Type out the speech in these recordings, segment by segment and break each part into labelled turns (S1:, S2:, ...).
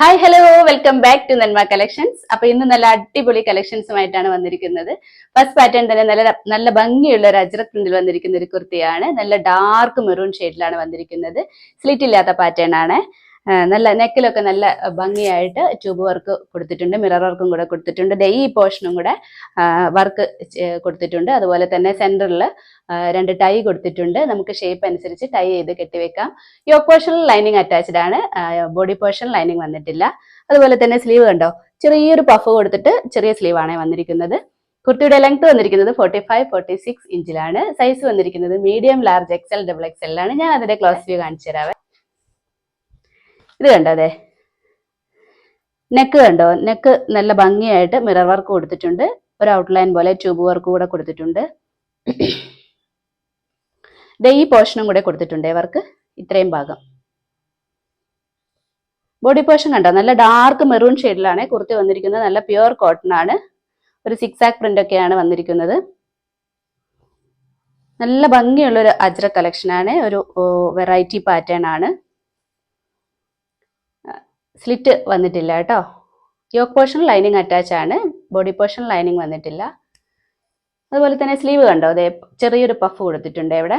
S1: Hi hello welcome back to Nanma collections അപ്പൊ ഇന്ന് നല്ല അടിപൊളി കളക്ഷൻസുമായിട്ടാണ് വന്നിരിക്കുന്നത്. ഫസ്റ്റ് പാറ്റേൺ തന്നെ നല്ല നല്ല ഭംഗിയുള്ള ഒരു അജ്രക് പ്രിന്റിൽ വന്നിരിക്കുന്ന ഒരു കുർത്തിയാണ്. നല്ല ഡാർക്ക് മെറൂൺ ഷെയ്ഡിലാണ് വന്നിരിക്കുന്നത്. സ്ലിറ്റ് ഇല്ലാത്ത പാറ്റേൺ ആണ്. നല്ല നെക്കിലൊക്കെ നല്ല ഭംഗിയായിട്ട് ട്യൂബ് വർക്ക് കൊടുത്തിട്ടുണ്ട് മിറർ വർക്കും കൂടെ കൊടുത്തിട്ടുണ്ട് ദേ ഈ പോർഷനും കൂടെ വർക്ക് കൊടുത്തിട്ടുണ്ട്. അതുപോലെ തന്നെ സെന്ററിൽ രണ്ട് ടൈ കൊടുത്തിട്ടുണ്ട്. നമുക്ക് ഷേപ്പ് അനുസരിച്ച് ടൈ ചെയ്ത് കെട്ടിവെക്കാം. യോക്ക് പോർഷനിൽ ലൈനിങ് അറ്റാച്ച്ഡ് ആണ്. ബോഡി പോർഷൻ ലൈനിങ് വന്നിട്ടില്ല. അതുപോലെ തന്നെ സ്ലീവ് കണ്ടോ? ചെറിയൊരു പഫ് കൊടുത്തിട്ട് ചെറിയ സ്ലീവ് ആണ് വന്നിരിക്കുന്നത്. കുർത്തിയുടെ ലെങ്ത് വന്നിരിക്കുന്നത് ഫോർട്ടി ഫൈവ് ഫോർട്ടി സിക്സ് ഇഞ്ചിലാണ്. സൈസ് വന്നിരിക്കുന്നത് medium large XL double XL ആണ്. ഞാൻ അതിന്റെ ക്ലോസ് വ്യൂ കാണിച്ചു തരാവേ. ഇത് കണ്ടോ അതെ നെക്ക് കണ്ടോ? നെക്ക് നല്ല ഭംഗിയായിട്ട് മിറർ വർക്ക് കൊടുത്തിട്ടുണ്ട്. ഒരു ഔട്ട്ലൈൻ പോലെ ട്യൂബ് വർക്ക് കൂടെ കൊടുത്തിട്ടുണ്ട്. ദേ ഈ പോർഷനും കൂടെ കൊടുത്തിട്ടുണ്ട് ഇവർക്ക് ഇത്രയും ഭാഗം. ബോഡി പോർഷൻ കണ്ടോ? നല്ല ഡാർക്ക് മെറൂൺ ഷെയ്ഡിലാണ് കുർത്തി വന്നിരിക്കുന്നത്. നല്ല പ്യുവർ കോട്ടൺ ആണ്. ഒരു സിക്സ് ആക്ക് പ്രിന്റ് ഒക്കെയാണ് വന്നിരിക്കുന്നത്. നല്ല ഭംഗിയുള്ള ഒരു അജ്ര ആണ്. ഒരു വെറൈറ്റി പാറ്റേൺ ആണ്. സ്ലിറ്റ് വന്നിട്ടില്ല കേട്ടോ. യോക്ക് പോർഷൻ ലൈനിങ് അറ്റാച്ച് ആണ്. ബോഡി പോർഷൻ ലൈനിങ് വന്നിട്ടില്ല. അതുപോലെ തന്നെ സ്ലീവ് കണ്ടോ? അതെ ചെറിയൊരു പഫ് കൊടുത്തിട്ടുണ്ട് ഇവിടെ.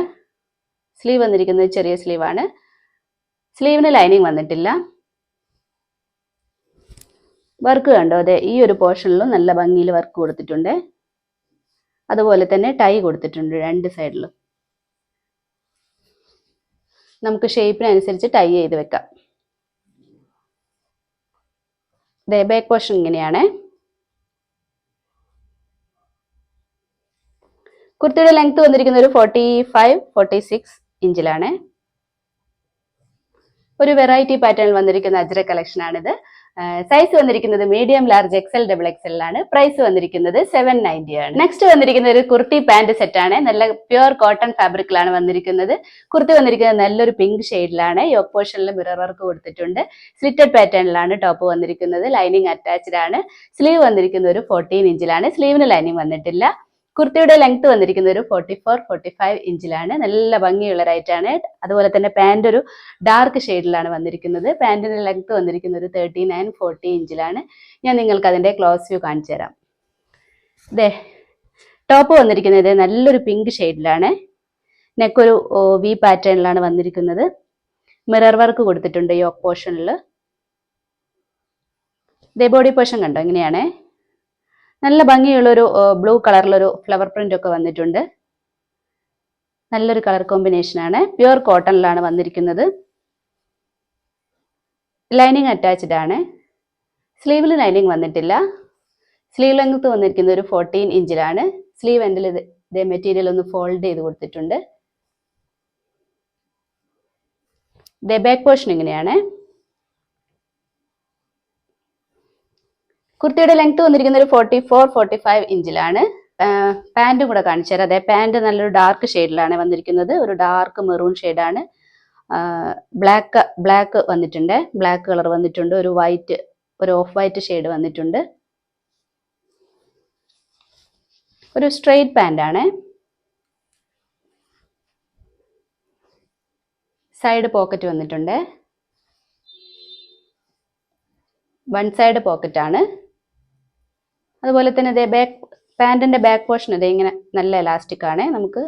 S1: സ്ലീവ് വന്നിരിക്കുന്നത് ചെറിയ സ്ലീവാണ് സ്ലീവിന് ലൈനിങ് വന്നിട്ടില്ല. വർക്ക് കണ്ടോ? അതെ ഈ ഒരു പോർഷനിലും നല്ല ഭംഗിയിൽ വർക്ക് കൊടുത്തിട്ടുണ്ട്. അതുപോലെ തന്നെ ടൈ കൊടുത്തിട്ടുണ്ട് രണ്ട് സൈഡിലും നമുക്ക് ഷേപ്പിനനുസരിച്ച് ടൈ ചെയ്ത് വെക്കാം. ദേ ബാക്ക് പോർഷൻ ഇങ്ങനെയാണ്. കുർത്തിയുടെ ലെങ്ത് വന്നിരിക്കുന്നത് ഒരു ഫോർട്ടി ഫൈവ് ഫോർട്ടി സിക്സ് ഇഞ്ചിലാണ് ഒരു വെറൈറ്റി പാറ്റേണിൽ വന്നിരിക്കുന്ന അജ്ര കളക്ഷൻ ആണിത്. സൈസ് വന്നിരിക്കുന്നത് medium large XL double XL ആണ് പ്രൈസ് വന്നിരിക്കുന്നത് സെവൻ നയന്റി ആണ്. നെക്സ്റ്റ് വന്നിരിക്കുന്ന ഒരു കുർത്തി പാന്റ് സെറ്റ് ആണ്. നല്ല പ്യുവർ കോട്ടൺ ഫാബ്രിക്കിലാണ് വന്നിരിക്കുന്നത്. കുർത്തി വന്നിരിക്കുന്നത് നല്ലൊരു പിങ്ക് ഷെയ്ഡിലാണ് യോക്ക് പോർഷനിൽ മിറർ വർക്ക് കൊടുത്തിട്ടുണ്ട്. സ്ലിറ്റഡ് പാറ്റേണിലാണ് ടോപ്പ് വന്നിരിക്കുന്നത്. ലൈനിങ് അറ്റാച്ച്ഡ് ആണ്. സ്ലീവ് വന്നിരിക്കുന്നത് ഒരു ഫോർട്ടീൻ ഇഞ്ചിലാണ് സ്ലീവിന് ലൈനിങ് വന്നിട്ടില്ല. കുർത്തിയുടെ ലെങ്ത് വന്നിരിക്കുന്നത് ഒരു ഫോർട്ടി ഫോർ ഫോർട്ടി ഫൈവ് ഇഞ്ചിലാണ് നല്ല ഭംഗിയുള്ള റൈറ്റാണ് അതുപോലെ തന്നെ പാന്റ് ഒരു ഡാർക്ക് ഷെയ്ഡിലാണ് വന്നിരിക്കുന്നത്. പാന്റിന്റെ ലെങ്ത് വന്നിരിക്കുന്നത് ഒരു തേർട്ടി നയൻ ഫോർട്ടി ഇഞ്ചിലാണ് ഞാൻ നിങ്ങൾക്ക് അതിന്റെ ക്ലോസ് വ്യൂ കാണിച്ചു തരാം. ദേ ടോപ്പ് വന്നിരിക്കുന്നത് നല്ലൊരു പിങ്ക് ഷെയ്ഡിലാണ് നെക്കൊരു വി പാറ്റേണിലാണ് വന്നിരിക്കുന്നത്. മിറർ വർക്ക് കൊടുത്തിട്ടുണ്ട് യോക്ക് പോർഷനിൽ ദേ ബോഡി പോർഷൻ കണ്ടോ? ഇങ്ങനെയാണ്. നല്ല ഭംഗിയുള്ളൊരു ബ്ലൂ കളറിലൊരു ഫ്ലവർ പ്രിന്റ് ഒക്കെ വന്നിട്ടുണ്ട്. നല്ലൊരു കളർ കോമ്പിനേഷൻ ആണ് പ്യുവർ കോട്ടണിലാണ് വന്നിരിക്കുന്നത്. ലൈനിങ് അറ്റാച്ച്ഡ് ആണ്. സ്ലീവിൽ ലൈനിങ് വന്നിട്ടില്ല. സ്ലീവ് ലെങ്ത് വന്നിരിക്കുന്നത് ഒരു ഫോർട്ടീൻ ഇഞ്ചിലാണ്. സ്ലീവ് എൻഡിൽ ഇതേ മെറ്റീരിയൽ ഒന്ന് ഫോൾഡ് ചെയ്ത് കൊടുത്തിട്ടുണ്ട്. ഇതേ ബാക്ക് പോർഷൻ ഇങ്ങനെയാണ്. കുർത്തിയുടെ ലെങ്ത് വന്നിരിക്കുന്നത് ഒരു ഫോർട്ടി ഫോർ ഫോർട്ടി ഫൈവ് ഇഞ്ചിലാണ് പാന്റും കൂടെ കാണിച്ചു തരാം. അതെ പാന്റ് നല്ലൊരു ഡാർക്ക് ഷെയ്ഡിലാണ് വന്നിരിക്കുന്നത്. ഒരു ഡാർക്ക് മെറൂൺ ഷെയ്ഡാണ് ബ്ലാക്ക് ബ്ലാക്ക് വന്നിട്ടുണ്ട്. ബ്ലാക്ക് കളർ വന്നിട്ടുണ്ട്. ഒരു വൈറ്റ് ഒരു ഓഫ് വൈറ്റ് ഷെയ്ഡ് വന്നിട്ടുണ്ട്. ഒരു സ്ട്രെയിറ്റ് പാന്റാണ് സൈഡ് പോക്കറ്റ് വന്നിട്ടുണ്ട്. വൺ സൈഡ് പോക്കറ്റാണ് അതുപോലെ തന്നെ ഇതേ ബാക്ക് പാന്റിന്റെ ബാക്ക് പോർഷൻ ഇതേ ഇങ്ങനെ നല്ല എലാസ്റ്റിക് ആണ്. നമുക്ക്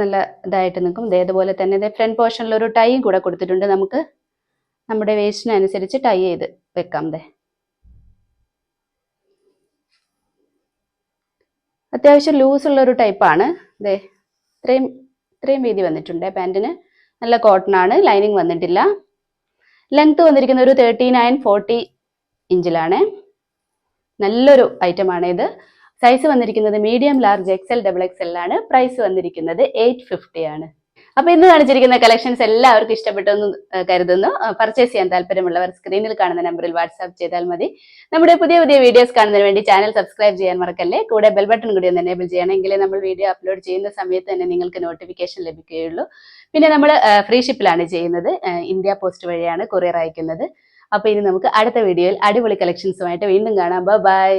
S1: നല്ല ഇതായിട്ട് നിൽക്കും. ഇതേ അതുപോലെ തന്നെ ഇതേ ഫ്രണ്ട് പോർഷനിൽ ഒരു ടൈയും കൂടെ കൊടുത്തിട്ടുണ്ട്. നമുക്ക് നമ്മുടെ വേസ്റ്റിനനുസരിച്ച് ടൈ ചെയ്ത് വെക്കാം ദേ. അത്യാവശ്യം ലൂസ് ഉള്ള ഒരു ടൈപ്പാണ് ദേ ഇത്രയും ഇത്രയും വീതി വന്നിട്ടുണ്ട് പാന്റിന് നല്ല കോട്ടൺ ആണ്. ലൈനിങ് വന്നിട്ടില്ല. ലെങ്ത് വന്നിരിക്കുന്ന ഒരു തേർട്ടി നയൻ ഫോർട്ടി ഇഞ്ചിലാണ് നല്ലൊരു ഐറ്റം ആണ് ഇത്. സൈസ് വന്നിരിക്കുന്നത് medium large XL double XL ആണ്. പ്രൈസ് വന്നിരിക്കുന്നത് എയ്റ്റ് ഫിഫ്റ്റി ആണ്. അപ്പൊ ഇന്ന് കാണിച്ചിരിക്കുന്ന കളക്ഷൻസ് എല്ലാവർക്കും ഇഷ്ടപ്പെട്ടെന്ന് കരുതുന്നു. പർച്ചേസ് ചെയ്യാൻ താല്പര്യമുള്ളവർ സ്ക്രീനിൽ കാണുന്ന നമ്പറിൽ വാട്സ്ആപ്പ് ചെയ്താൽ മതി. നമ്മുടെ പുതിയ പുതിയ വീഡിയോസ് കാണുന്നതിന് വേണ്ടി ചാനൽ സബ്സ്ക്രൈബ് ചെയ്യാൻ മറക്കല്ലേ? കൂടെ ബെൽ ബട്ടൺ കൂടി ഒന്ന് എനേബിൾ ചെയ്യണമെങ്കിൽ നമ്മൾ വീഡിയോ അപ്ലോഡ് ചെയ്യുന്ന സമയത്ത് തന്നെ നിങ്ങൾക്ക് നോട്ടിഫിക്കേഷൻ ലഭിക്കുകയുള്ളൂ. പിന്നെ നമ്മൾ ഫ്രീ ഷിപ്പിലാണ് ചെയ്യുന്നത്. ഇന്ത്യ പോസ്റ്റ് വഴിയാണ് കൊറിയർ അയക്കുന്നത്. അപ്പൊ ഇനി നമുക്ക് അടുത്ത വീഡിയോയിൽ അടിപൊളി കളക്ഷൻസുമായിട്ട് വീണ്ടും കാണാം. ബൈ